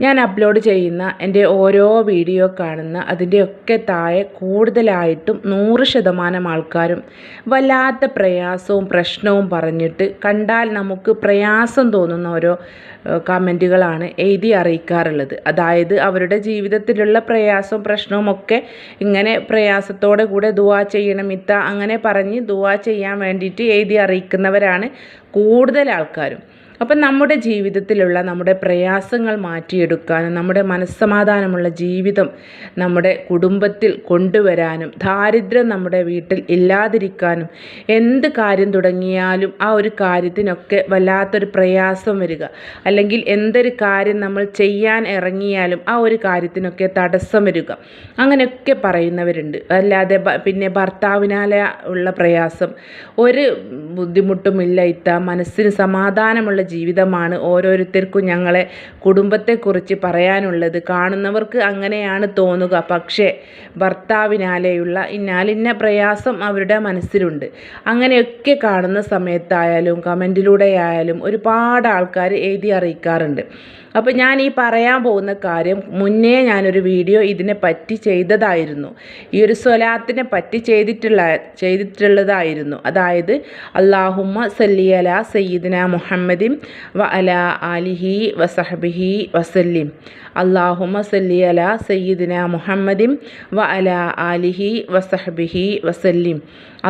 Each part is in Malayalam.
ഞാൻ അപ്ലോഡ് ചെയ്യുന്ന എന്റെ ഓരോ വീഡിയോ കാണുന്ന അതിന്റെയൊക്കെ താഴെ കൂടുതലായിട്ടും നൂറ് ശതമാനം ആൾക്കാരും വല്ലാത്ത പ്രയാസവും പ്രശ്നവും പറഞ്ഞിട്ട് കണ്ടാൽ നമുക്ക് പ്രയാസം തോന്നുന്ന ഓരോ കമന്റുകളാണ് എഴുതി അറിയിക്കാറുള്ളത്. അതായത് അവരുടെ ജീവിതത്തിലുള്ള പ്രയാസവും പ്രശ്നവും ഒക്കെ ഇങ്ങനെ പ്രയാസത്തോടെ കൂടെ ദുവാ ചെയ്യണം ഇത്ത അങ്ങനെ പറഞ്ഞ് ദുവാ ചെയ്യാൻ വേണ്ടിയിട്ട് എഴുതി അറിയിക്കുന്നവരാണ് കൂടുതൽ ആൾക്കാരും. അപ്പം നമ്മുടെ ജീവിതത്തിലുള്ള നമ്മുടെ പ്രയാസങ്ങൾ മാറ്റിയെടുക്കാനും നമ്മുടെ മനസ്സമാധാനമുള്ള ജീവിതം നമ്മുടെ കുടുംബത്തിൽ കൊണ്ടുവരാനും ദാരിദ്ര്യം നമ്മുടെ വീട്ടിൽ ഇല്ലാതിരിക്കാനും എന്ത് കാര്യം തുടങ്ങിയാലും ആ ഒരു കാര്യത്തിനൊക്കെ വല്ലാത്തൊരു പ്രയാസം വരിക. അല്ലെങ്കിൽ എന്തൊരു കാര്യം നമ്മൾ ചെയ്യാൻ ഇറങ്ങിയാലും ആ ഒരു കാര്യത്തിനൊക്കെ തടസ്സം വരിക. അങ്ങനെയൊക്കെ പറയുന്നവരുണ്ട്. അല്ലാതെ പിന്നെ ഭർത്താവിനാലെ ഉള്ള പ്രയാസം ഒരു ബുദ്ധിമുട്ടുമില്ല ഇത്ത മനസ്സിന് സമാധാനമുള്ള ജീവിതമാണ് ഓരോരുത്തർക്കും ഞങ്ങളെ കുടുംബത്തെക്കുറിച്ച് പറയാനുള്ളത്. കാണുന്നവർക്ക് അങ്ങനെയാണ് തോന്നുക. പക്ഷേ ഭർത്താവിനാലെയുള്ള ഇന്നാലിന്ന പ്രയാസം അവരുടെ മനസ്സിലുണ്ട്. അങ്ങനെയൊക്കെ കാണുന്ന സമയത്തായാലും കമന്റിലൂടെ ആയാലും ഒരുപാട് ആൾക്കാർ എഴുതി അറിയിക്കാറുണ്ട്. അപ്പോൾ ഞാൻ ഈ പറയാൻ പോകുന്ന കാര്യം മുന്നേ ഞാനൊരു വീഡിയോ ഇതിനെ പറ്റി ചെയ്തതായിരുന്നു. ഈ ഒരു സ്വലാത്തിനെ പറ്റി ചെയ്തിട്ടുള്ള ചെയ്തിട്ടുള്ളതായിരുന്നു. അതായത് അള്ളാഹുമ്മ സല്ലി അല സയ്യിദിന മുഹമ്മദിം വ അല അലിഹി വസഹബിഹി വസല്ലിം. അള്ളാഹുമ്മ സല്ലിയല സയ്യിദിന മുഹമ്മദിം വ അല ആലിഹി വസഹബിഹി വസല്ലിം.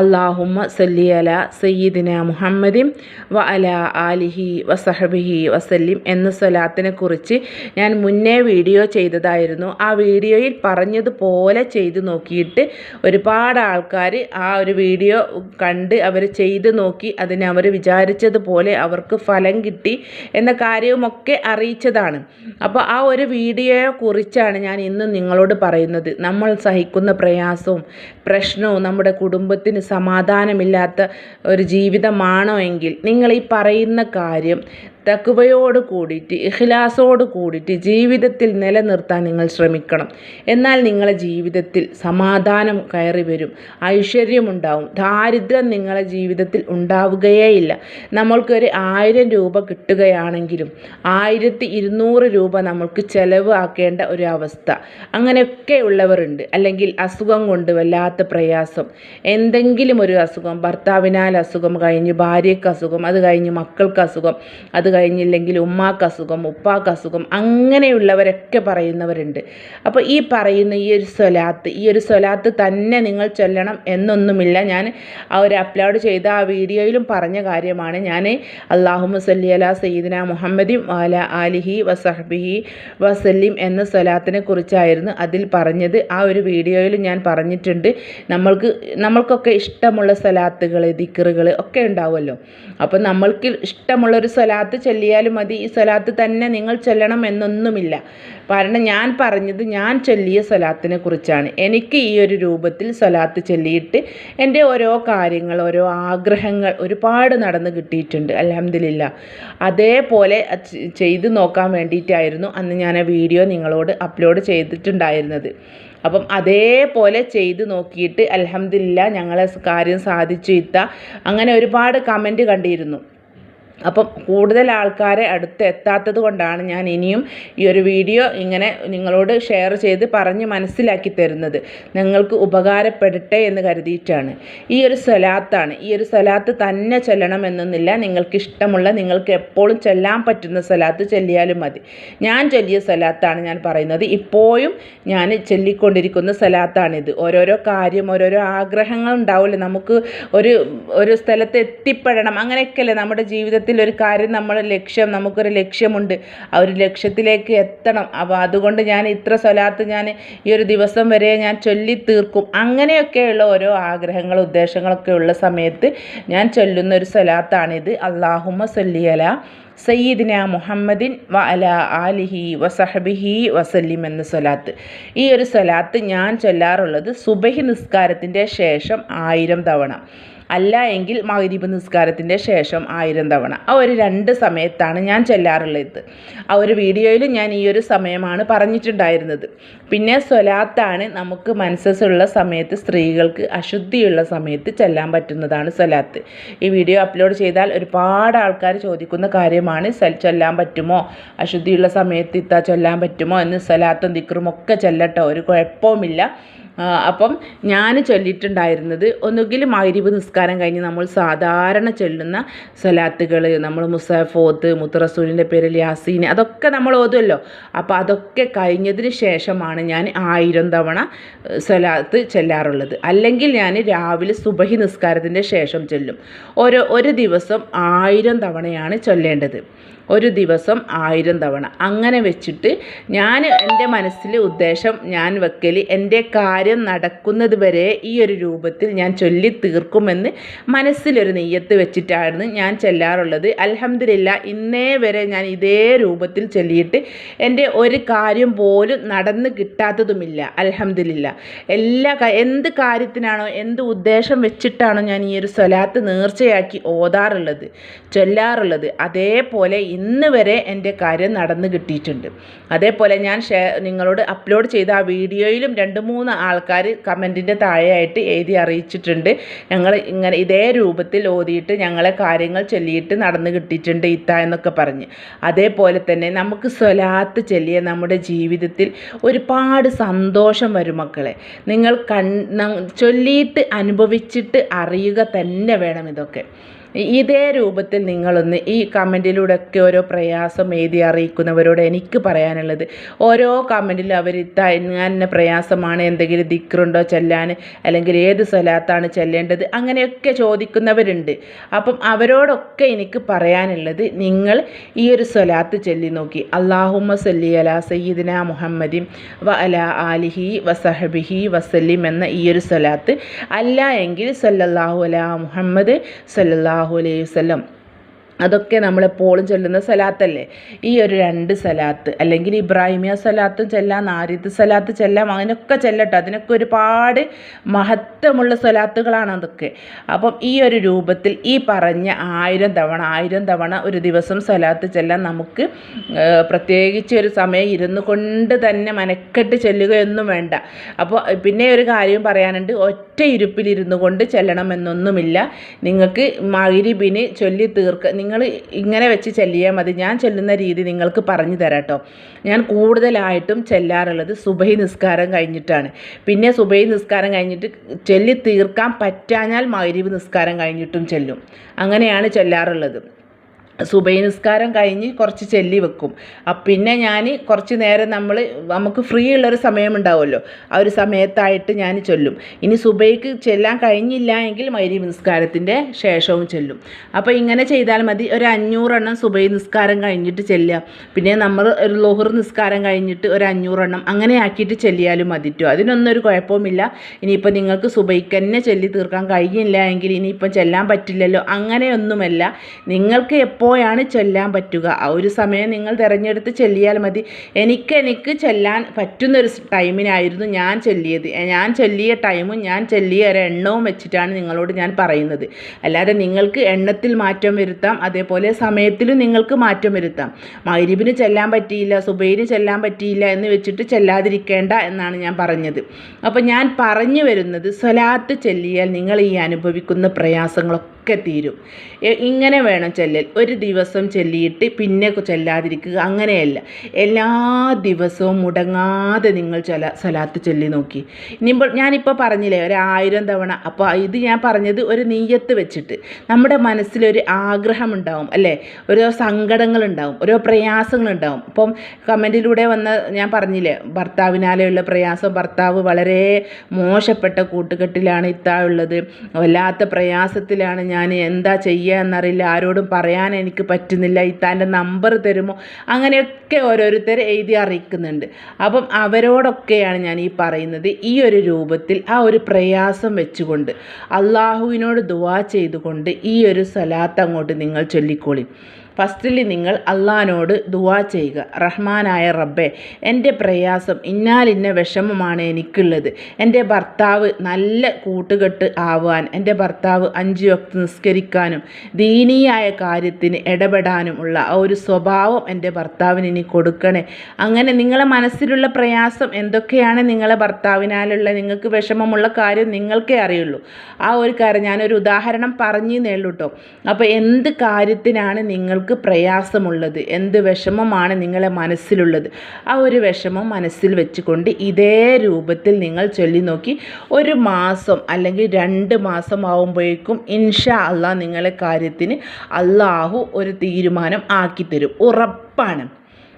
അള്ളാഹുമ സല്ലി അല സയ്യിദിന മുഹമ്മദിം വ അല ആലിഹി വസഹബിഹി വസല്ലിം എന്ന സ്വലാത്തിനെ കുറിച്ച് ഞാൻ മുന്നേ വീഡിയോ ചെയ്തതായിരുന്നു. ആ വീഡിയോയിൽ പറഞ്ഞതുപോലെ ചെയ്തു നോക്കിയിട്ട് ഒരുപാട് ആൾക്കാർ ആ ഒരു വീഡിയോ കണ്ട് അവർ ചെയ്ത് നോക്കി അതിന് അവർ വിചാരിച്ചതുപോലെ അവർക്ക് ഫലം കിട്ടി എന്ന കാര്യവുമൊക്കെ അറിയിച്ചതാണ്. അപ്പോൾ ആ ഒരു വീഡിയോയെ കുറിച്ചാണ് ഞാൻ ഇന്ന് നിങ്ങളോട് പറയുന്നത്. നമ്മൾ സഹിക്കുന്ന പ്രയാസവും പ്രശ്നവും നമ്മുടെ കുടുംബത്തിന് സമാധാനമില്ലാത്ത ഒരു ജീവിതമാണോ എങ്കിൽ നിങ്ങൾ ഈ പറയുന്ന കാര്യം തക്കുവയോട് കൂടിയിട്ട് ഇഖ്ലാസോട് കൂടിയിട്ട് ജീവിതത്തിൽ നിലനിർത്താൻ നിങ്ങൾ ശ്രമിക്കണം. എന്നാൽ നിങ്ങളെ ജീവിതത്തിൽ സമാധാനം കയറി വരും. ഐശ്വര്യമുണ്ടാവും. ദാരിദ്ര്യം നിങ്ങളെ ജീവിതത്തിൽ ഉണ്ടാവുകയേയില്ല. നമ്മൾക്കൊരു ആയിരം രൂപ കിട്ടുകയാണെങ്കിലും ആയിരത്തി ഇരുന്നൂറ് രൂപ നമ്മൾക്ക് ചെലവ് ആക്കേണ്ട ഒരു അവസ്ഥ അങ്ങനെയൊക്കെ ഉള്ളവരുണ്ട് അല്ലെങ്കിൽ അസുഖം കൊണ്ട് വല്ലാത്ത പ്രയാസം. എന്തെങ്കിലും ഒരു അസുഖം ഭർത്താവിനാൽ അസുഖം കഴിഞ്ഞ് ഭാര്യയ്ക്ക് അസുഖം അത് കഴിഞ്ഞ് മക്കൾക്ക് അസുഖം അത് കഴിഞ്ഞില്ലെങ്കിൽ ഉമ്മാക്ക് അസുഖം ഉപ്പാക്ക് അസുഖം അങ്ങനെയുള്ളവരൊക്കെ പറയുന്നവരുണ്ട്. അപ്പോൾ ഈ പറയുന്ന ഈ ഒരു സ്വലാത്ത് ഈ ഒരു സ്വലാത്ത് തന്നെ നിങ്ങൾ ചൊല്ലണം എന്നൊന്നുമില്ല. ഞാൻ ആ ഒരു അപ്ലോഡ് ചെയ്ത ആ വീഡിയോയിലും പറഞ്ഞ കാര്യമാണ്. ഞാൻ അള്ളാഹു മുസല്ലി അല സയ്യിദിന മുഹമ്മദി വാല അലിഹി വസഹബിഹി വസല്ലിം എന്ന സ്വലാത്തിനെ കുറിച്ചായിരുന്നു അതിൽ പറഞ്ഞത്. ആ ഒരു വീഡിയോയിൽ ഞാൻ പറഞ്ഞിട്ടുണ്ട്. നമ്മൾക്ക് നമ്മൾക്കൊക്കെ ഇഷ്ടമുള്ള സ്വലാത്തുകൾ ദിക്കറുകൾ ഒക്കെ ഉണ്ടാവുമല്ലോ. അപ്പോൾ നമ്മൾക്ക് ഇഷ്ടമുള്ളൊരു സ്വലാത്ത് ചൊല്ലിയാലും മതി. ഈ സ്വലാത്ത് തന്നെ നിങ്ങൾ ചൊല്ലണം എന്നൊന്നുമില്ല. കാരണം ഞാൻ പറഞ്ഞത് ഞാൻ ചൊല്ലിയ സ്വലാത്തിനെ കുറിച്ചാണ്. എനിക്ക് ഈ ഒരു രൂപത്തിൽ സ്വലാത്ത് ചൊല്ലിയിട്ട് എന്റെ ഓരോ കാര്യങ്ങൾ ഓരോ ആഗ്രഹങ്ങൾ ഒരുപാട് നടന്ന് കിട്ടിയിട്ടുണ്ട്. അലഹമില്ല അതേപോലെ ചെയ്ത് നോക്കാൻ വേണ്ടിയിട്ടായിരുന്നു അന്ന് ഞാൻ ആ വീഡിയോ നിങ്ങളോട് അപ്ലോഡ് ചെയ്തിട്ടുണ്ടായിരുന്നത്. അപ്പം അതേപോലെ ചെയ്ത് നോക്കിയിട്ട് അലഹമില്ല ഞങ്ങളെ കാര്യം സാധിച്ചു ഇത്ത. അങ്ങനെ ഒരുപാട് കമന്റ് കണ്ടിരുന്നു. അപ്പം കൂടുതൽ ആൾക്കാരെ അടുത്ത് എത്താത്തത് കൊണ്ടാണ് ഞാൻ ഇനിയും ഈ ഒരു വീഡിയോ ഇങ്ങനെ നിങ്ങളോട് ഷെയർ ചെയ്ത് പറഞ്ഞ് മനസ്സിലാക്കി തരുന്നത്. നിങ്ങൾക്ക് ഉപകാരപ്പെടട്ടെ എന്ന് കരുതിയിട്ടാണ്. ഈ ഒരു സ്വലാത്താണ്. ഈ ഒരു സ്വലാത്ത് തന്നെ ചൊല്ലണമെന്നൊന്നുമില്ല നിങ്ങൾക്ക് ഇഷ്ടമുള്ള നിങ്ങൾക്ക് എപ്പോഴും ചൊല്ലാൻ പറ്റുന്ന സ്വലാത്ത് ചൊല്ലിയാലും മതി. ഞാൻ ചൊല്ലിയ സ്വലാത്താണ് ഞാൻ പറയുന്നത്. ഇപ്പോഴും ഞാൻ ചൊല്ലിക്കൊണ്ടിരിക്കുന്ന സ്വലാത്താണിത്. ഓരോരോ കാര്യം ഓരോരോ ആഗ്രഹങ്ങൾ ഉണ്ടാവില്ല നമുക്ക് ഒരു ഒരു സ്ഥലത്ത് എത്തിപ്പെടണം. അങ്ങനെയൊക്കെയല്ലേ നമ്മുടെ ജീവിതത്തിൽ ജീവിതത്തിൽ ഒരു കാര്യം നമ്മുടെ ലക്ഷ്യം നമുക്കൊരു ലക്ഷ്യമുണ്ട്. ആ ഒരു ലക്ഷ്യത്തിലേക്ക് എത്തണം. അപ്പോൾ അതുകൊണ്ട് ഞാൻ ഇത്ര സ്വലാത്ത് ഞാൻ ഈ ഒരു ദിവസം വരെ ഞാൻ ചൊല്ലി തീർക്കും. അങ്ങനെയൊക്കെയുള്ള ഓരോ ആഗ്രഹങ്ങളും ഉദ്ദേശങ്ങളൊക്കെ ഉള്ള സമയത്ത് ഞാൻ ചൊല്ലുന്ന ഒരു സ്വലാത്താണിത്. അള്ളാഹുമ്മ സല്ലിയല സയ്യിദിന മുഹമ്മദിൻ വ അല ആലിഹി വസഹബിഹി വസല്ലിം എന്ന സ്വലാത്ത്. ഈ ഒരു സ്വലാത്ത് ഞാൻ ചൊല്ലാറുള്ളത് സുബഹി നിസ്കാരത്തിന്റെ ശേഷം ആയിരം തവണ. അല്ല എങ്കിൽ മഗ്രിബ് നിസ്കാരത്തിന്റെ ശേഷം ആയിരം തവണ. ആ ഒരു രണ്ട് സമയത്താണ് ഞാൻ ചെല്ലാറുള്ളത്. ആ ഒരു വീഡിയോയിൽ ഞാൻ ഈ ഒരു സമയമാണ് പറഞ്ഞിട്ടുണ്ടായിരുന്നത്. പിന്നെ സ്വലാത്താണ് നമുക്ക് മനസ്സുള്ള സമയത്ത് സ്ത്രീകൾക്ക് അശുദ്ധിയുള്ള സമയത്ത് ചെല്ലാൻ പറ്റുന്നതാണ് സ്വലാത്ത്. ഈ വീഡിയോ അപ്ലോഡ് ചെയ്താൽ ഒരുപാട് ആൾക്കാർ ചോദിക്കുന്ന കാര്യമാണ് ചൊല്ലാൻ പറ്റുമോ? അശുദ്ധിയുള്ള സമയത്ത് ഇത്താ ചൊല്ലാൻ പറ്റുമോ? എന്ന് സ്വലാത്തും ദിക്റും ഒക്കെ ചെല്ലട്ടോ ഒരു കുഴപ്പവുമില്ല. അപ്പം ഞാൻ ചൊല്ലിയിട്ടുണ്ടായിരുന്നത് ഒന്നുകിൽ മഗ്രിബ് നിസ്കാരം കഴിഞ്ഞ് നമ്മൾ സാധാരണ ചൊല്ലുന്ന സ്വലാത്തുകൾ നമ്മൾ മുസഫോത്ത് മുത്തറസൂലിന്റെ പേരിൽ യാസീൻ അതൊക്കെ നമ്മൾ ഓതുമല്ലോ അപ്പോൾ അതൊക്കെ കഴിഞ്ഞതിന് ശേഷമാണ് ഞാൻ ആയിരം തവണ സ്വലാത്ത് ചെല്ലാറുള്ളത്. അല്ലെങ്കിൽ ഞാൻ രാവിലെ സുബഹി നിസ്കാരത്തിന്റെ ശേഷം ചൊല്ലും. ഓരോ ഒരു ദിവസം ആയിരം തവണയാണ് ചൊല്ലേണ്ടത്. ഒരു ദിവസം ആയിരം തവണ. അങ്ങനെ വെച്ചിട്ട് ഞാൻ എന്റെ മനസ്സിൽ ഉദ്ദേശം ഞാൻ വെക്കൽ എന്റെ കാര്യം നടക്കുന്നത് വരെ ഈ ഒരു രൂപത്തിൽ ഞാൻ ചൊല്ലി തീർക്കുമെന്ന് മനസ്സിലൊരു നെയ്യത്ത് വെച്ചിട്ടായിരുന്നു ഞാൻ ചെല്ലാറുള്ളത്. അലഹമില്ല ഇന്നേ വരെ ഞാൻ ഇതേ രൂപത്തിൽ ചൊല്ലിയിട്ട് എന്റെ ഒരു കാര്യം പോലും നടന്ന് കിട്ടാത്തതുമില്ല. അലഹമില്ല എല്ലാ എന്ത് കാര്യത്തിനാണോ എന്ത് ഉദ്ദേശം വെച്ചിട്ടാണോ ഞാൻ ഈ ഒരു സ്വലാത്ത് നേർച്ചയാക്കി ഓതാറുള്ളത് ചൊല്ലാറുള്ളത്. അതേപോലെ ഇന്ന് വരെ എന്റെ കാര്യം നടന്നു കിട്ടിയിട്ടുണ്ട്. അതേപോലെ ഞാൻ ഷെയർ നിങ്ങളോട് അപ്ലോഡ് ചെയ്ത ആ വീഡിയോയിലും രണ്ട് മൂന്ന് ആൾക്കാർ കമന്റിന്റെ താഴെയായിട്ട് എഴുതി അറിയിച്ചിട്ടുണ്ട്. ഞങ്ങൾ ഇങ്ങനെ ഇതേ രൂപത്തിൽ ഓതിയിട്ട് ഞങ്ങളെ കാര്യങ്ങൾ ചൊല്ലിയിട്ട് നടന്നു കിട്ടിയിട്ടുണ്ട് ഇത്ത എന്നൊക്കെ പറഞ്ഞ്. അതേപോലെ തന്നെ നമുക്ക് സ്വലാത്ത് ചൊല്ലിയ നമ്മുടെ ജീവിതത്തിൽ ഒരുപാട് സന്തോഷം വരും മക്കളെ. നിങ്ങൾ കൺ ചൊല്ലിയിട്ട് അനുഭവിച്ചിട്ട് അറിയുക തന്നെ വേണം ഇതൊക്കെ. ഇതേ രൂപത്തിൽ നിങ്ങളൊന്ന് ഈ കമന്റിലൂടെയൊക്കെ ഓരോ പ്രയാസം എഴുതി അറിയിക്കുന്നവരോട് എനിക്ക് പറയാനുള്ളത്. ഓരോ കമന്റിലും അവർ തന്നെ പ്രയാസമാണ് എന്തെങ്കിലും ദിക്റുണ്ടോ ചെല്ലാൻ അല്ലെങ്കിൽ ഏത് സ്ഥലത്താണ് ചെല്ലേണ്ടത് അങ്ങനെയൊക്കെ ചോദിക്കുന്നവരുണ്ട്. അപ്പം അവരോടൊക്കെ എനിക്ക് പറയാനുള്ളത് നിങ്ങൾ ഈ ഒരു സ്വലാത്ത് ചൊല്ലി നോക്കി. അള്ളാഹുമ്മ സല്ലി അല സയ്യിദിന മുഹമ്മദിൻ വ അല ആലിഹി വസഹബിഹി വസല്ലിം എന്ന ഈ ഒരു സ്വലാത്ത്. അല്ല എങ്കിൽ സല്ലല്ലാഹു അല മുഹമ്മദ് സല്ലല്ലാഹു സല്ലല്ലാഹു അലൈഹി വസല്ലം അതൊക്കെ നമ്മളെപ്പോഴും ചൊല്ലുന്ന സലാത്തല്ലേ? ഈ ഒരു രണ്ട് സലാത്ത് അല്ലെങ്കിൽ ഇബ്രാഹിമിയ സലാത്തും ചെല്ലാം നാരിത്ത് സലാത്ത് ചെല്ലാം അങ്ങനെയൊക്കെ ചെല്ലട്ടോ. അതിനൊക്കെ ഒരുപാട് മഹത്വമുള്ള സലാത്തുകളാണ് അതൊക്കെ. അപ്പം ഈ ഒരു രൂപത്തിൽ ഈ പറഞ്ഞ ആയിരം തവണ ആയിരം തവണ ഒരു ദിവസം സലാത്ത് ചെല്ലാൻ നമുക്ക് പ്രത്യേകിച്ച് ഒരു സമയം ഇരുന്നു കൊണ്ട് തന്നെ മനക്കെട്ട് ചെല്ലുകയൊന്നും വേണ്ട. അപ്പോൾ പിന്നെ ഒരു കാര്യം പറയാനുണ്ട്. ഒറ്റ ഇരുപ്പിലിരുന്നു കൊണ്ട് ചെല്ലണമെന്നൊന്നുമില്ല. നിങ്ങൾക്ക് മകിരിബിന് ചൊല്ലി തീർക്ക നിങ്ങൾ ഇങ്ങനെ വെച്ച് ചെല്ലിയാൽ മതി. ഞാൻ ചെല്ലുന്ന രീതി നിങ്ങൾക്ക് പറഞ്ഞു തരാം കേട്ടോ ഞാൻ കൂടുതലായിട്ടും ചെല്ലാറുള്ളത് സുബഹി നിസ്കാരം കഴിഞ്ഞിട്ടാണ്. പിന്നെ സുബഹി നിസ്കാരം കഴിഞ്ഞിട്ട് ചെല്ലി തീർക്കാൻ പറ്റാഞ്ഞാൽ മൈരീവ് നിസ്കാരം കഴിഞ്ഞിട്ടും ചെല്ലും. അങ്ങനെയാണ് ചെല്ലാറുള്ളത്. സുബൈ നിസ്കാരം കഴിഞ്ഞ് കുറച്ച് ചെല്ലി വെക്കും. പിന്നെ ഞാൻ കുറച്ച് നേരം നമ്മൾ നമുക്ക് ഫ്രീ ഉള്ളൊരു സമയമുണ്ടാവുമല്ലോ ആ ഒരു സമയത്തായിട്ട് ഞാൻ ചൊല്ലും. ഇനി സുബൈക്ക് ചെല്ലാൻ കഴിഞ്ഞില്ല എങ്കിൽ മൈരി നിസ്കാരത്തിന്റെ ശേഷവും ചൊല്ലും. അപ്പോൾ ഇങ്ങനെ ചെയ്താൽ മതി. ഒരു അഞ്ഞൂറെണ്ണം സുബൈ നിസ്കാരം കഴിഞ്ഞിട്ട് ചെല്ലുക. പിന്നെ നമ്മൾ ഒരു ലോഹർ നിസ്കാരം കഴിഞ്ഞിട്ട് ഒരു അഞ്ഞൂറെണ്ണം അങ്ങനെ ആക്കിയിട്ട് ചെല്ലിയാലും മതിറ്റോ അതിനൊന്നും ഒരു കുഴപ്പവുമില്ല. ഇനിയിപ്പോൾ നിങ്ങൾക്ക് സുബൈക്ക് തന്നെ ചെല്ലി തീർക്കാൻ കഴിയില്ല എങ്കിൽ ഇനിയിപ്പം ചെല്ലാൻ പറ്റില്ലല്ലോ അങ്ങനെയൊന്നുമല്ല. നിങ്ങൾക്ക് എപ്പോൾ എപ്പോഴാണ് ചെല്ലാൻ പറ്റുക. ആ ഒരു സമയം നിങ്ങൾ തിരഞ്ഞെടുത്ത് ചെല്ലിയാൽ മതി. എനിക്ക് എനിക്ക് ചെല്ലാൻ പറ്റുന്നൊരു ടൈമിനായിരുന്നു ഞാൻ ചെല്ലിയത്. ഞാൻ ചെല്ലിയ ടൈമും ഞാൻ ചെല്ലിയ ഒരു എണ്ണവും വെച്ചിട്ടാണ് നിങ്ങളോട് ഞാൻ പറയുന്നത്. അല്ലാതെ നിങ്ങൾക്ക് എണ്ണത്തിൽ മാറ്റം വരുത്താം അതേപോലെ സമയത്തിലും നിങ്ങൾക്ക് മാറ്റം വരുത്താം. മൈരിബിന് ചെല്ലാൻ പറ്റിയില്ല സുബൈന് ചെല്ലാൻ പറ്റിയില്ല എന്ന് വെച്ചിട്ട് ചെല്ലാതിരിക്കേണ്ട എന്നാണ് ഞാൻ പറഞ്ഞത്. അപ്പോൾ ഞാൻ പറഞ്ഞു വരുന്നത് സ്വലാത്ത് ചെല്ലിയാൽ നിങ്ങൾ ഈ അനുഭവിക്കുന്ന പ്രയാസങ്ങളൊക്കെ ഒക്കെ തീരും. ഇങ്ങനെ വേണം ചെല്ലൽ ഒരു ദിവസം ചെല്ലിയിട്ട് പിന്നെ ചെല്ലാതിരിക്കുക അങ്ങനെയല്ല. എല്ലാ ദിവസവും മുടങ്ങാതെ നിങ്ങൾ ചില സലാത്ത് ചെല്ലി നോക്കി. ഇനിയിപ്പോൾ ഞാനിപ്പോൾ പറഞ്ഞില്ലേ ഒരു ആയിരം തവണ. അപ്പോൾ ഇത് ഞാൻ പറഞ്ഞത് ഒരു നീയത്ത് വെച്ചിട്ട്. നമ്മുടെ മനസ്സിലൊരു ആഗ്രഹം ഉണ്ടാവും അല്ലേ? ഓരോ സങ്കടങ്ങളുണ്ടാവും ഓരോ പ്രയാസങ്ങളുണ്ടാവും. ഇപ്പം കമന്റിലൂടെ വന്ന ഞാൻ പറഞ്ഞില്ലേ ഭർത്താവിനാലെയുള്ള പ്രയാസം ഭർത്താവ് വളരെ മോശപ്പെട്ട കൂട്ടുകെട്ടിലാണ് ഇത്താ ഉള്ളത്. വല്ലാത്ത പ്രയാസത്തിലാണ് ഞാൻ ഞാൻ എന്താ ചെയ്യുക എന്നറിയില്ല. ആരോടും പറയാൻ എനിക്ക് പറ്റുന്നില്ല. ഇത്താന്റെ നമ്പർ തരുമോ? അങ്ങനെയൊക്കെ ഓരോരുത്തർ എഴുതി അറിയിക്കുന്നുണ്ട്. അപ്പം അവരോടൊക്കെയാണ് ഞാൻ ഈ പറയുന്നത് ഈ ഒരു രൂപത്തിൽ ആ ഒരു പ്രയാസം വെച്ചുകൊണ്ട്. അള്ളാഹുവിനോട് ദുവാ ചെയ്തുകൊണ്ട് ഈ ഒരു സലാത്ത് അങ്ങോട്ട് നിങ്ങൾ ചൊല്ലിക്കോളി. ഫസ്റ്റിൽ നിങ്ങൾ അള്ളഹാനോട് ദുവാ ചെയ്യുക. റഹ്മാനായ റബ്ബെ എന്റെ പ്രയാസം ഇന്നാലിന്ന വിഷമമാണ് എനിക്കുള്ളത്. എന്റെ ഭർത്താവ് നല്ല കൂട്ടുകെട്ട് ആവാൻ എന്റെ ഭർത്താവ് അഞ്ച് വക്ത് നിസ്കരിക്കാനും ദീനീയായ കാര്യത്തിന് ഇടപെടാനും ഉള്ള ആ ഒരു സ്വഭാവം എന്റെ ഭർത്താവിന് ഇനി കൊടുക്കണേ. അങ്ങനെ നിങ്ങളെ മനസ്സിലുള്ള പ്രയാസം എന്തൊക്കെയാണ് നിങ്ങളെ ഭർത്താവിനാലുള്ള നിങ്ങൾക്ക് വിഷമമുള്ള കാര്യം നിങ്ങൾക്കേ അറിയുള്ളൂ. ആ ഒരു കാര്യം ഞാനൊരു ഉദാഹരണം പറഞ്ഞു നേള്ളൂ കേട്ടോ അപ്പോൾ എന്ത് കാര്യത്തിനാണ് നിങ്ങൾക്ക് പ്രയാസമുള്ളത് എന്ത് വിഷമമാണ് നിങ്ങളെ മനസ്സിലുള്ളത് ആ ഒരു വിഷമം മനസ്സിൽ വെച്ചുകൊണ്ട് ഇതേ രൂപത്തിൽ നിങ്ങൾ ചൊല്ലി നോക്കി. ഒരു മാസം അല്ലെങ്കിൽ രണ്ട് മാസം ആകുമ്പോഴേക്കും ഇൻഷാ അള്ളാഹ് നിങ്ങളെ കാര്യത്തിന് അള്ളാഹു ഒരു തീരുമാനം ആക്കിത്തരും. ഉറപ്പാണ്.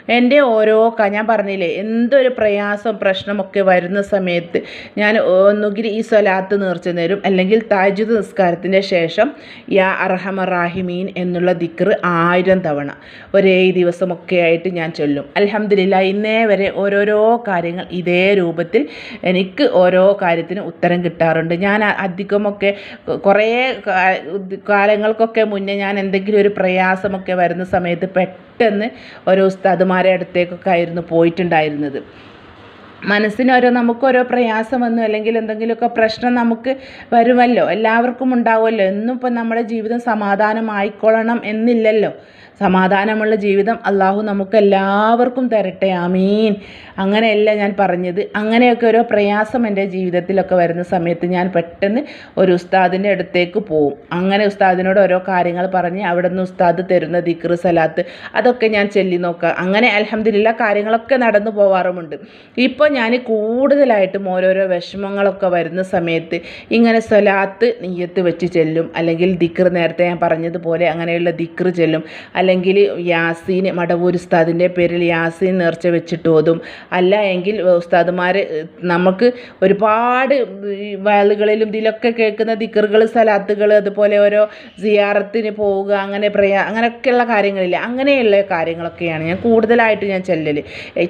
എന്റെ ഓരോ ഞാൻ പറഞ്ഞില്ലേ എന്തൊരു പ്രയാസം പ്രശ്നമൊക്കെ വരുന്ന സമയത്ത് ഞാൻ ഒന്നുകിൽ ഈ സ്വലാത്ത് നേർച്ച നേരും അല്ലെങ്കിൽ താജുദ് നിസ്കാരത്തിന്റെ ശേഷം യാ അർഹമ അർഹമറാഹിമീൻ എന്നുള്ള ദിക്ർ ആയിരം തവണ ഒരേ ദിവസമൊക്കെ ആയിട്ട് ഞാൻ ചൊല്ലും. അലഹമില്ല ഇന്നേ വരെ ഓരോരോ കാര്യങ്ങൾ ഇതേ രൂപത്തിൽ എനിക്ക് ഓരോ കാര്യത്തിന് ഉത്തരം കിട്ടാറുണ്ട്. ഞാൻ അധികമൊക്കെ കുറേ കാലങ്ങൾക്കൊക്കെ മുന്നേ ഞാൻ എന്തെങ്കിലും ഒരു പ്രയാസമൊക്കെ വരുന്ന സമയത്ത് പെട്ടെന്ന് ഒരു ഓരോ ഉസ്താദുമാരെ അടുത്തേക്കൊക്കെ ആയിരുന്നു പോയിട്ടുണ്ടായിരുന്നത്. മനസ്സിനോരോ നമുക്കോരോ പ്രയാസം വന്നു അല്ലെങ്കിൽ എന്തെങ്കിലുമൊക്കെ പ്രശ്നം നമുക്ക് വരുമല്ലോ. എല്ലാവർക്കും ഉണ്ടാവുമല്ലോ. എന്നും ഇപ്പം നമ്മുടെ ജീവിതം സമാധാനമായിക്കൊള്ളണം എന്നില്ലല്ലോ. സമാധാനമുള്ള ജീവിതം അള്ളാഹു നമുക്ക് എല്ലാവർക്കും തരട്ടെ ആമീൻ. അങ്ങനെയല്ല ഞാൻ പറഞ്ഞത്. അങ്ങനെയൊക്കെ ഓരോ പ്രയാസം എന്റെ ജീവിതത്തിലൊക്കെ വരുന്ന സമയത്ത് ഞാൻ പെട്ടെന്ന് ഒരു ഉസ്താദിന്റെ അടുത്തേക്ക് പോവും. അങ്ങനെ ഉസ്താദിനോട് ഓരോ കാര്യങ്ങൾ പറഞ്ഞ് അവിടെ നിന്ന് ഉസ്താദ് തരുന്ന ദിക്ർ സലാത്ത് അതൊക്കെ ഞാൻ ചെല്ലി നോക്കുക. അങ്ങനെ അലഹമ്മദില്ല കാര്യങ്ങളൊക്കെ നടന്നു പോവാറുമുണ്ട്. ഇപ്പോൾ ഞാൻ കൂടുതലായിട്ടും ഓരോരോ വിഷമങ്ങളൊക്കെ വരുന്ന സമയത്ത് ഇങ്ങനെ സലാത്ത് നെയ്യത്ത് വെച്ച് ചെല്ലും. അല്ലെങ്കിൽ ദിക്ർ നേരത്തെ ഞാൻ പറഞ്ഞതുപോലെ അങ്ങനെയുള്ള ദിക്ർ ചെല്ലും. യാസീൻ മടവൂർ ഉസ്താദിന്റെ പേരിൽ യാസീൻ നേർച്ച വെച്ചിട്ട് ഓതും. അല്ല എങ്കിൽ ഉസ്താദുമാർ നമുക്ക് ഒരുപാട് വയലുകളിലും ഇതിലൊക്കെ കേൾക്കുന്ന ദിക്കറുകൾ സലാത്തുകൾ അതുപോലെ ഓരോ സിയാറത്തിന് പോവുക അങ്ങനെ പ്രയാ അങ്ങനെയൊക്കെയുള്ള കാര്യങ്ങളില്ല. അങ്ങനെയുള്ള കാര്യങ്ങളൊക്കെയാണ് ഞാൻ കൂടുതലായിട്ട് ഞാൻ ചെല്ലൽ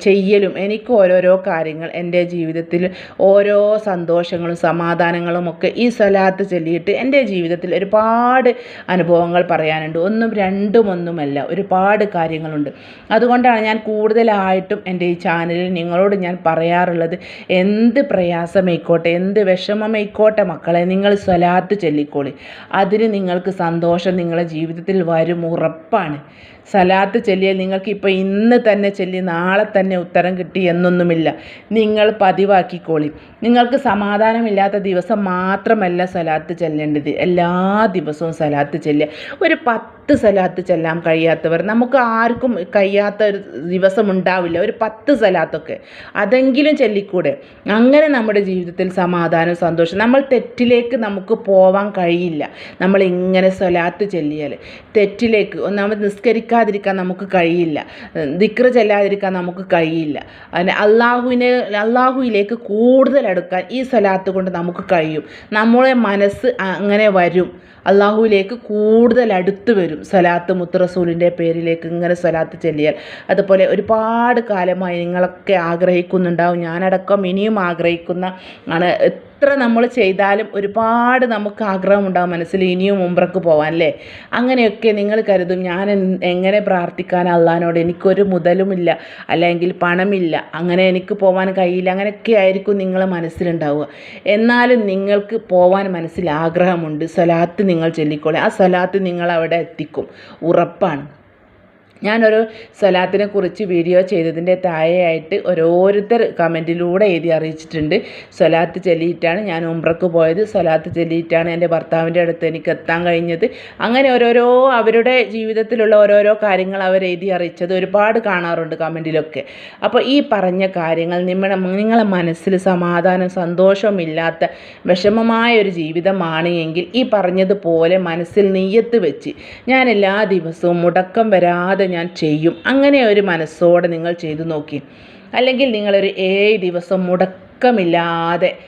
ചെയ്യലും. എനിക്ക് ഓരോരോ കാര്യങ്ങൾ എന്റെ ജീവിതത്തിൽ ഓരോ സന്തോഷങ്ങളും സമാധാനങ്ങളും ഒക്കെ ഈ സലാത്ത് ചൊല്ലിയിട്ട് എന്റെ ജീവിതത്തിൽ ഒരുപാട് അനുഭവങ്ങൾ പറയാനുണ്ട്. ഒന്നും രണ്ടും ഒന്നുമല്ല. ഒന്നുമല്ല ഒരുപാട് കാര്യങ്ങളുണ്ട്. അതുകൊണ്ടാണ് ഞാൻ കൂടുതലായിട്ടും എന്റെ ഈ ചാനലിൽ നിങ്ങളോട് ഞാൻ പറയാറുള്ളത് എന്ത് പ്രയാസമായിക്കോട്ടെ എന്ത് വിഷമമായിക്കോട്ടെ മക്കളെ നിങ്ങൾ സ്വലാത്ത് ചൊല്ലിക്കോളി. അതിന് നിങ്ങൾക്ക് സന്തോഷം നിങ്ങളുടെ ജീവിതത്തിൽ വരും ഉറപ്പാണ്. സലാത്ത് ചൊല്ലിയാൽ നിങ്ങൾക്ക് ഇപ്പോൾ ഇന്ന് തന്നെ ചൊല്ലി നാളെ തന്നെ ഉത്തരം കിട്ടി എന്നൊന്നുമില്ല. നിങ്ങൾ പതിവാക്കിക്കോളി. നിങ്ങൾക്ക് സമാധാനമില്ലാത്ത ദിവസം മാത്രമല്ല സലാത്ത് ചെല്ലേണ്ടത്. എല്ലാ ദിവസവും സലാത്ത് ചെല്ലുക. ഒരു പത്ത് സലാത്ത് ചെല്ലാൻ കഴിയാത്തവർ നമുക്ക് ആർക്കും കഴിയാത്ത ഒരു ദിവസം ഉണ്ടാവില്ല. ഒരു പത്ത് സലാത്തൊക്കെ. അതെങ്കിലും ചൊല്ലിക്കൂടെ? അങ്ങനെ നമ്മുടെ ജീവിതത്തിൽ സമാധാനം സന്തോഷം. നമ്മൾ തെറ്റിലേക്ക് നമുക്ക് പോവാൻ കഴിയില്ല. നമ്മൾ ഇങ്ങനെ സലാത്ത് ചെല്ലിയാൽ തെറ്റിലേക്ക് ഒന്നാമത് നിസ്കരിക്കാൻ ചെല്ലാതിരിക്കാൻ നമുക്ക് കഴിയില്ല. ദിക്ര ചെല്ലാതിരിക്കാൻ നമുക്ക് കഴിയില്ല. അതിന് അള്ളാഹുവിനെ അള്ളാഹുവിലേക്ക് കൂടുതൽ അടുക്കാൻ ഈ സ്വലാത്ത് കൊണ്ട് നമുക്ക് കഴിയും. നമ്മളെ മനസ്സ് അങ്ങനെ വരും. അള്ളാഹുവിലേക്ക് കൂടുതൽ അടുത്ത് വരും. സലാത്ത് മുത്തറസൂലിന്റെ പേരിലേക്ക് ഇങ്ങനെ സലാത്ത് ചെല്ലിയാൽ. അതുപോലെ ഒരുപാട് കാലമായി നിങ്ങളൊക്കെ ആഗ്രഹിക്കുന്നുണ്ടാവും. ഞാനടക്കം ഇനിയും ആഗ്രഹിക്കുന്ന ആണ്. എത്ര നമ്മൾ ചെയ്താലും ഒരുപാട് നമുക്ക് ആഗ്രഹമുണ്ടാകും മനസ്സിൽ ഇനിയും ഉംറക്ക് പോകാൻ അല്ലേ? അങ്ങനെയൊക്കെ നിങ്ങൾ കരുതും. ഞാൻ എങ്ങനെ പ്രാർത്ഥിക്കാൻ അള്ളഹാനോട്? എനിക്കൊരു മുതലുമില്ല. അല്ലെങ്കിൽ പണമില്ല. അങ്ങനെ എനിക്ക് പോകാൻ കഴിയില്ല. അങ്ങനെയൊക്കെ ആയിരിക്കും നിങ്ങളെ മനസ്സിലുണ്ടാവുക. എന്നാലും നിങ്ങൾക്ക് പോകാൻ മനസ്സിൽ ആഗ്രഹമുണ്ട്. സ്വലാത്ത് നിങ്ങൾ ചൊല്ലിക്കോളെ. ആ സ്വലാത്ത് നിങ്ങൾ അവിടെ എത്തിക്കും. ഉറപ്പാണ്. ഞാനൊരു സ്വലാത്തിനെ കുറിച്ച് വീഡിയോ ചെയ്തതിന്റെ താഴെയായിട്ട് ഓരോരുത്തർ കമന്റിലൂടെ എഴുതി അറിയിച്ചിട്ടുണ്ട്. സ്വലാത്ത് ചൊല്ലിയിട്ടാണ് ഞാൻ ഉംറക്ക് പോയത്. സ്വലാത്ത് ചൊല്ലിയിട്ടാണ് എന്റെ ഭർത്താവിന്റെ അടുത്ത് എനിക്ക് എത്താൻ കഴിഞ്ഞത്. അങ്ങനെ ഓരോരോ അവരുടെ ജീവിതത്തിലുള്ള ഓരോരോ കാര്യങ്ങൾ അവർ എഴുതി അറിയിച്ചത് ഒരുപാട് കാണാറുണ്ട് കമന്റിലൊക്കെ. അപ്പോൾ ഈ പറഞ്ഞ കാര്യങ്ങൾ നിങ്ങളുടെ നിങ്ങളെ മനസ്സിൽ സമാധാനം സന്തോഷമില്ലാത്ത വിഷമമായ ഒരു ജീവിതമാണ് എങ്കിൽ ഈ പറഞ്ഞതുപോലെ മനസ്സിൽ നെയ്യത്ത് വെച്ച് ഞാൻ എല്ലാ ദിവസവും മുടക്കം വരാതെ ഞാൻ ചെയ്യും. അങ്ങനെ ഒരു മനസ്സോടെ നിങ്ങൾ ചെയ്തു നോക്കി. അല്ലെങ്കിൽ നിങ്ങളൊരു ഏഴ് ദിവസം മുടക്കമില്ലാതെ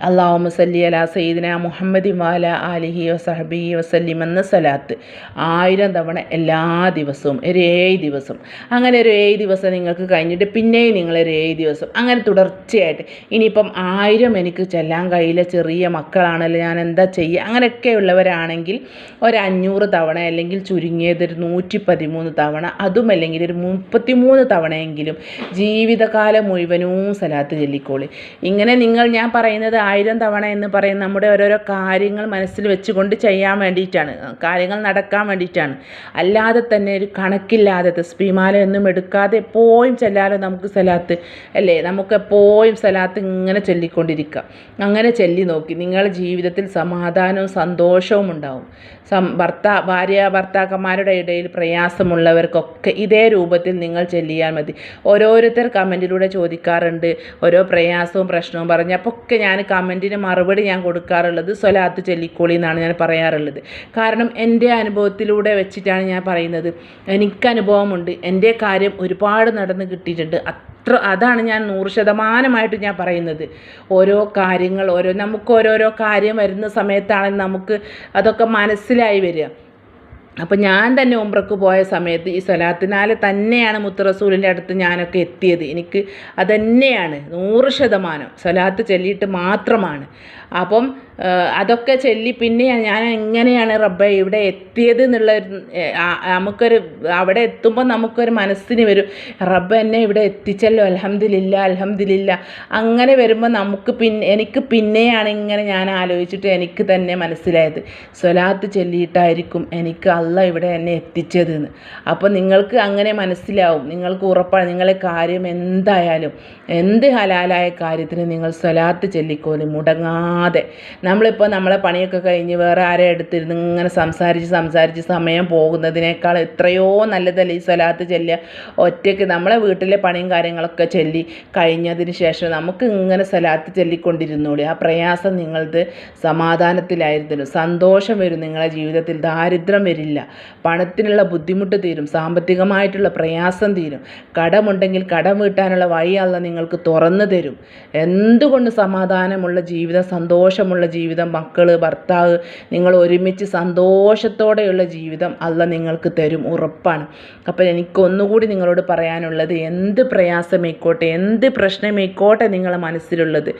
അള്ളാഹു സല്ലി അല സയ്യിദിന മുഹമ്മദി വാല അലിഹി വസഹബി വസല്ലിം എന്ന സലാത്ത്. ആയിരം തവണ എല്ലാ ദിവസവും ഒരു ഏഴ് ദിവസം. അങ്ങനെ ഒരു ഏഴ് ദിവസം നിങ്ങൾക്ക് കഴിഞ്ഞിട്ട് പിന്നെയും നിങ്ങൾ ഒരു ഏഴ് ദിവസം. അങ്ങനെ തുടർച്ചയായിട്ട്. ഇനിയിപ്പം ആയിരം എനിക്ക് ചെല്ലാൻ കഴിയില്ല ചെറിയ മക്കളാണല്ലോ ഞാൻ എന്താ ചെയ്യുക? അങ്ങനെയൊക്കെ ഉള്ളവരാണെങ്കിൽ ഒരു അഞ്ഞൂറ് തവണ അല്ലെങ്കിൽ ചുരുങ്ങിയത് ഒരു നൂറ്റി പതിമൂന്ന് തവണ അതും അല്ലെങ്കിൽ ഒരു മുപ്പത്തിമൂന്ന് തവണയെങ്കിലും ജീവിതകാലം മുഴുവനും സലാത്ത് ചൊല്ലിക്കോളി. ഇങ്ങനെ നിങ്ങൾ ഞാൻ പറയുന്നത് ആയിരം തവണ എന്ന് പറയും നമ്മുടെ ഓരോരോ കാര്യങ്ങൾ മനസ്സിൽ വെച്ചുകൊണ്ട് ചെയ്യാൻ വേണ്ടിയിട്ടാണ്. കാര്യങ്ങൾ നടക്കാൻ വേണ്ടിയിട്ടാണ്. അല്ലാതെ തന്നെ ഒരു കണക്കില്ലാതെ തസ്ബീമാല ഒന്നും എടുക്കാതെ എപ്പോഴും ചെല്ലാലോ നമുക്ക് സലാത്ത്? അല്ലേ? നമുക്ക് എപ്പോഴും സലാത്ത് ഇങ്ങനെ ചൊല്ലിക്കൊണ്ടിരിക്കാം. അങ്ങനെ ചൊല്ലി നോക്കി. നിങ്ങളുടെ ജീവിതത്തിൽ സമാധാനവും സന്തോഷവും ഉണ്ടാവും. സം ഭർത്താ ഭാര്യ ഭർത്താക്കന്മാരുടെ ഇടയിൽ പ്രയാസമുള്ളവർക്കൊക്കെ ഇതേ രൂപത്തിൽ നിങ്ങൾ ചെല്ലിയാൽ മതി. ഓരോരുത്തർ കമന്റിലൂടെ ചോദിക്കാറുണ്ട്. ഓരോ പ്രയാസവും പ്രശ്നവും പറഞ്ഞ്. അപ്പോൾ ഒക്കെ ഞാൻ കമന്റിന് മറുപടി ഞാൻ കൊടുക്കാറുള്ളത് സ്വലാത്ത് ചെല്ലിക്കോളി എന്നാണ് ഞാൻ പറയാറുള്ളത്. കാരണം എന്റെ അനുഭവത്തിലൂടെ വെച്ചിട്ടാണ് ഞാൻ പറയുന്നത്. എനിക്ക് അനുഭവമുണ്ട് എന്റെ കാര്യം ഒരുപാട് നടന്ന് കിട്ടിയിട്ടുണ്ട്. അത്ര അതാണ് ഞാൻ നൂറ് ശതമാനമായിട്ട് ഞാൻ പറയുന്നത്. ഓരോ കാര്യങ്ങൾ ഓരോ നമുക്ക് ഓരോരോ കാര്യം വരുന്ന സമയത്താണ് നമുക്ക് അതൊക്കെ മനസ്സിലായി വരിക. അപ്പം ഞാൻ തന്നെ ഉംറക്ക് പോയ സമയത്ത് ഈ സ്വലാത്തിനാലെ തന്നെയാണ് മുത്തറസൂലിന്റെ അടുത്ത് ഞാനൊക്കെ എത്തിയത്. എനിക്ക് അതന്നെയാണ് നൂറ് ശതമാനം. സ്വലാത്ത് ചൊല്ലിയിട്ട് മാത്രമാണ്. അപ്പം അതൊക്കെ ചൊല്ലി പിന്നെ ഞാൻ എങ്ങനെയാണ് റബ്ബേ ഇവിടെ എത്തിയത് എന്നുള്ള നമുക്കൊരു അവിടെ എത്തുമ്പോൾ നമുക്കൊരു മനസ്സിന് വരും റബ്ബ് എന്നെ ഇവിടെ എത്തിച്ചല്ലോ അലഹമ്മദില്ല അലഹമ്മദില്ല അങ്ങനെ വരുമ്പോൾ നമുക്ക് പിന്നെ എനിക്ക് പിന്നെയാണ് ഇങ്ങനെ ഞാൻ ആലോചിച്ചിട്ട് എനിക്ക് തന്നെ മനസ്സിലായത്. സ്വലാത്ത് ചൊല്ലിയിട്ടായിരിക്കും എനിക്ക് അല്ല ഇവിടെ എന്നെ എത്തിച്ചതെന്ന്. അപ്പോൾ നിങ്ങൾക്ക് അങ്ങനെ മനസ്സിലാവും നിങ്ങൾക്ക് ഉറപ്പാണ് നിങ്ങളെ കാര്യം എന്തായാലും എന്ത് ഹലാലായ കാര്യത്തിന് നിങ്ങൾ സ്വലാത്ത് ചൊല്ലിക്കോലും മുടങ്ങാതെ നമ്മളിപ്പോൾ നമ്മളെ പണിയൊക്കെ കഴിഞ്ഞ് വേറെ ആരെ അടുത്തിരുന്ന് ഇങ്ങനെ സംസാരിച്ച് സംസാരിച്ച് സമയം പോകുന്നതിനേക്കാൾ എത്രയോ നല്ലതല്ലേ ഈ സ്വലാത്ത് ചെല്ലുക? ഒറ്റയ്ക്ക് നമ്മളെ വീട്ടിലെ പണിയും കാര്യങ്ങളൊക്കെ ചൊല്ലി കഴിഞ്ഞതിന് ശേഷം നമുക്ക് ഇങ്ങനെ സ്വലാത്ത് ചൊല്ലിക്കൊണ്ടിരുന്നൂടെ. ആ പ്രയാസം നിങ്ങളത് സമാധാനത്തിലായിരുന്നു സന്തോഷം വരും നിങ്ങളെ ജീവിതത്തിൽ. ദാരിദ്ര്യം വരില്ല. പണത്തിനുള്ള ബുദ്ധിമുട്ട് തീരും. സാമ്പത്തികമായിട്ടുള്ള പ്രയാസം തീരും. കടമുണ്ടെങ്കിൽ കടം വീട്ടാനുള്ള വഴിയല്ല നിങ്ങൾക്ക് തുറന്നു തരും. എന്തുകൊണ്ട് സമാധാനമുള്ള ജീവിതം സന്തോഷമുള്ള ജീവിതം മക്കൾ ഭർത്താവ് നിങ്ങൾ ഒരുമിച്ച് സന്തോഷത്തോടെയുള്ള ജീവിതം അല്ല നിങ്ങൾക്ക് തരും ഉറപ്പാണ്. അപ്പോൾ എനിക്കൊന്നുകൂടി നിങ്ങളോട് പറയാനുള്ളത് എന്ത് പ്രയാസമായിക്കോട്ടെ എന്ത് പ്രശ്നമായിക്കോട്ടെ നിങ്ങളെ മനസ്സിലുള്ളത്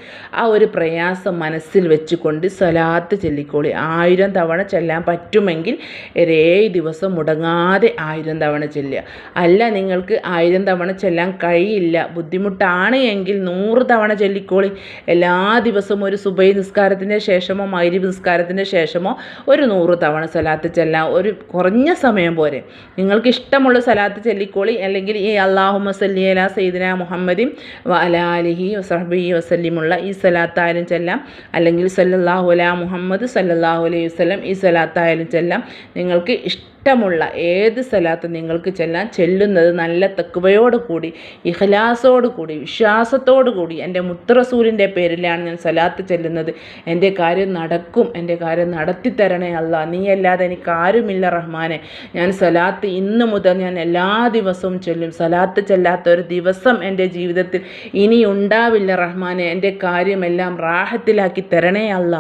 ആ ഒരു പ്രയാസം മനസ്സിൽ വെച്ചുകൊണ്ട് സ്വലാത്ത് ചൊല്ലിക്കോളി. ആയിരം തവണ ചെല്ലാൻ പറ്റുമെങ്കിൽ ഒരേ ദിവസം മുടങ്ങാതെ ആയിരം തവണ ചെല്ലുക. അല്ല നിങ്ങൾക്ക് ആയിരം തവണ ചെല്ലാൻ കഴിയില്ല ബുദ്ധിമുട്ടാണ് എങ്കിൽ നൂറ് തവണ ചൊല്ലിക്കോളി. എല്ലാ ദിവസവും ഒരു സുബൈ നിസ്കാരത്തിന്റെ ശേഷമോ മൈരി നിസ്കാരത്തിന്റെ ശേഷമോ ഒരു നൂറ് തവണ സലാത്ത് ചെല്ലാം ഒരു കുറഞ്ഞ സമയം പോരെ. നിങ്ങൾക്ക് ഇഷ്ടമുള്ള സലാത്ത് ചെല്ലിക്കോളി. അല്ലെങ്കിൽ ഈ അള്ളാഹു മസല്ലി അല സൈദിന മുഹമ്മദിൻ വലാലിഹി വസഹബി വസല്ലിമുള്ള ഈ സലാത്തായാലും ചെല്ലാം. അല്ലെങ്കിൽ സല്ലല്ലാഹു അല മുഹമ്മദ് സല്ലല്ലാഹു അലൈഹി വസ്ലം ഈ സലാത്തായാലും ചെല്ലാം. നിങ്ങൾക്ക് ഇഷ്ടം ഇഷ്ടമുള്ള ഏത് സ്ഥലത്ത് നിങ്ങൾക്ക് ചെല്ലാൻ ചെല്ലുന്നത് നല്ല തെക്കുവയോട് കൂടി ഇഹലാസോട് കൂടി വിശ്വാസത്തോടു കൂടി എന്റെ മുത്തറസൂലിന്റെ പേരിലാണ് ഞാൻ സലാത്ത് ചെല്ലുന്നത്. എന്റെ കാര്യം നടക്കും എന്റെ കാര്യം നടത്തിത്തരണേ അല്ല നീയല്ലാതെ എനിക്ക് ആരുമില്ല റഹ്മാനെ. ഞാൻ സലാത്ത് ഇന്ന് മുതൽ ഞാൻ എല്ലാ ദിവസവും ചൊല്ലും. സലാത്ത് ചെല്ലാത്ത ഒരു ദിവസം എന്റെ ജീവിതത്തിൽ ഇനി ഉണ്ടാവില്ല റഹ്മാനെ. എന്റെ കാര്യമെല്ലാം റാഹത്തിലാക്കി തരണേ അല്ല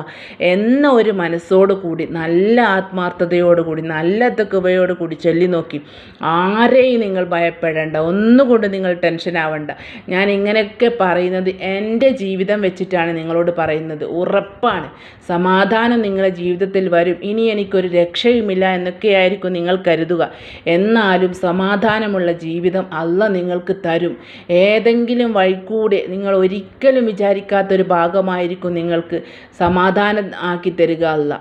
എന്ന ഒരു മനസ്സോടു കൂടി നല്ല ആത്മാർത്ഥതയോടുകൂടി നല്ല തക്കുവയോട് കൂടി ചൊല്ലി നോക്കി. ആരെയും നിങ്ങൾ ഭയപ്പെടേണ്ട ഒന്നുകൊണ്ട് നിങ്ങൾ ടെൻഷൻ ആവണ്ട. ഞാൻ ഇങ്ങനെയൊക്കെ പറയുന്നത് എന്റെ ജീവിതം വെച്ചിട്ടാണ് നിങ്ങളോട് പറയുന്നത്. ഉറപ്പാണ്. സമാധാനം നിങ്ങളുടെ ജീവിതത്തിൽ വരും. ഇനി എനിക്കൊരു രക്ഷയുമില്ല എന്നൊക്കെയായിരിക്കും നിങ്ങൾ കരുതുക. എന്നാലും സമാധാനമുള്ള ജീവിതം അല്ല നിങ്ങൾക്ക് തരും. ഏതെങ്കിലും വഴിക്കൂടെ നിങ്ങൾ ഒരിക്കലും വിചാരിക്കാത്തൊരു ഭാഗമായിരിക്കും നിങ്ങൾക്ക് സമാധാനം ആക്കി തരിക അല്ല.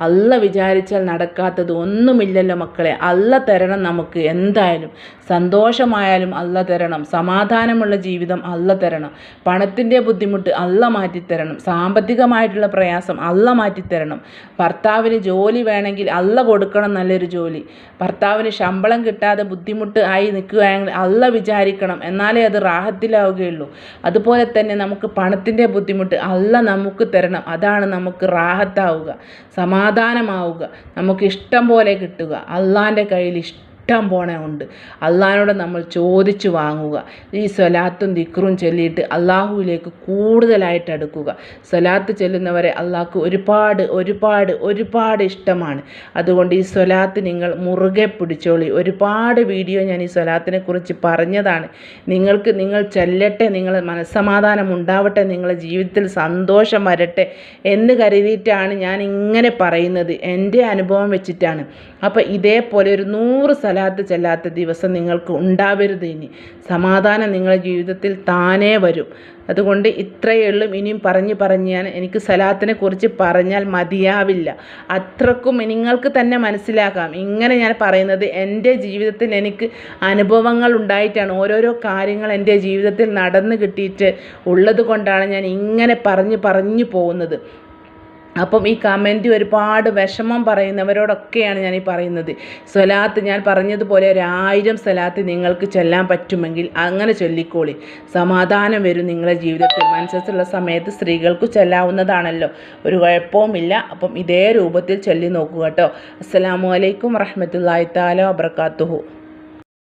അല്ല വിചാരിച്ചാൽ നടക്കാത്തത് ഒന്നുമില്ലല്ലോ മക്കളെ. അല്ല തരണം നമുക്ക് എന്തായാലും. സന്തോഷമായാലും അല്ല തരണം. സമാധാനമുള്ള ജീവിതം അല്ല തരണം. പണത്തിന്റെ ബുദ്ധിമുട്ട് അല്ല മാറ്റിത്തരണം. സാമ്പത്തികമായിട്ടുള്ള പ്രയാസം അല്ല മാറ്റിത്തരണം. ഭർത്താവിന് ജോലി വേണമെങ്കിൽ അല്ല കൊടുക്കണം നല്ലൊരു ജോലി. ഭർത്താവിന് ശമ്പളം കിട്ടാതെ ബുദ്ധിമുട്ട് ആയി നിൽക്കുകയാണെങ്കിൽ അല്ല വിചാരിക്കണം. എന്നാലേ അത് റാഹത്തിലാവുകയുള്ളൂ. അതുപോലെ തന്നെ നമുക്ക് പണത്തിന്റെ ബുദ്ധിമുട്ട് അല്ല നമുക്ക് തരണം. അതാണ് നമുക്ക് റാഹത്താവുക. സമാ സമാധാനമാവുക. നമുക്ക് ഇഷ്ടം പോലെ കിട്ടുക. അള്ളാന്റെ കയ്യിൽ ഇഷ്ടം പോണേ ഉണ്ട്. അള്ളാഹിനോട് നമ്മൾ ചോദിച്ചു വാങ്ങുക. ഈ സ്വലാത്തും ദിക്റും ചൊല്ലിയിട്ട് അള്ളാഹുവിലേക്ക് കൂടുതലായിട്ട് അടുക്കുക. സ്വലാത്ത് ചെല്ലുന്നവരെ അള്ളാഹ്ക്ക് ഒരുപാട് ഒരുപാട് ഒരുപാട് ഇഷ്ടമാണ്. അതുകൊണ്ട് ഈ സ്വലാത്ത് നിങ്ങൾ മുറുകെ പിടിച്ചോളി. ഒരുപാട് വീഡിയോ ഞാൻ ഈ സ്വലാത്തിനെ കുറിച്ച് പറഞ്ഞതാണ്. നിങ്ങൾക്ക് നിങ്ങൾ ചെല്ലട്ടെ നിങ്ങൾ മനസ്സമാധാനം ഉണ്ടാവട്ടെ നിങ്ങളുടെ ജീവിതത്തിൽ സന്തോഷം വരട്ടെ എന്ന് കരുതിയിട്ടാണ് ഞാൻ ഇങ്ങനെ പറയുന്നത്. എന്റെ അനുഭവം വെച്ചിട്ടാണ്. അപ്പോൾ ഇതേപോലെ ഒരു നൂറ് സ്ഥലത്ത് ചെല്ലാത്ത ദിവസം നിങ്ങൾക്ക് ഉണ്ടാവരുത് ഇനി. സമാധാനം നിങ്ങളുടെ ജീവിതത്തിൽ താനേ വരും. അതുകൊണ്ട് ഇത്രയേ ഉള്ളൂ. ഇനിയും പറഞ്ഞ് പറഞ്ഞ് ഞാൻ എനിക്ക് സലാത്തിനെ കുറിച്ച് പറഞ്ഞാൽ മതിയാവില്ല. അത്രക്കും നിങ്ങൾക്ക് തന്നെ മനസ്സിലാക്കാം. ഇങ്ങനെ ഞാൻ പറയുന്നത് എന്റെ ജീവിതത്തിൽ എനിക്ക് അനുഭവങ്ങൾ ഉണ്ടായിട്ടാണ്. ഓരോരോ കാര്യങ്ങൾ എന്റെ ജീവിതത്തിൽ നടന്നു കിട്ടിയിട്ട് ഉള്ളത് കൊണ്ടാണ് ഞാൻ ഇങ്ങനെ പറഞ്ഞ് പറഞ്ഞു പോകുന്നത്. അപ്പം ഈ കമന്റ് ഒരുപാട് വിഷമം പറയുന്നവരോടൊക്കെയാണ് ഞാൻ ഈ പറയുന്നത്. സ്വലാത്ത് ഞാൻ പറഞ്ഞതുപോലെ ഒരായിരം സ്വലാത്ത് നിങ്ങൾക്ക് ചൊല്ലാൻ പറ്റുമെങ്കിൽ അങ്ങനെ ചൊല്ലിക്കോളി. സമാധാനം വരും നിങ്ങളുടെ ജീവിതത്തിൽ. മനസ്സിലുള്ള സമയത്ത് സ്ത്രീകൾക്ക് ചൊല്ലാവുന്നതാണല്ലോ. ഒരു കുഴപ്പവുമില്ല. അപ്പം ഇതേ രൂപത്തിൽ ചൊല്ലി നോക്കുക കേട്ടോ. അസ്സലാമു അലൈക്കും വറഹമത്തല്ലാഹി താല വബർക്കാത്തുഹു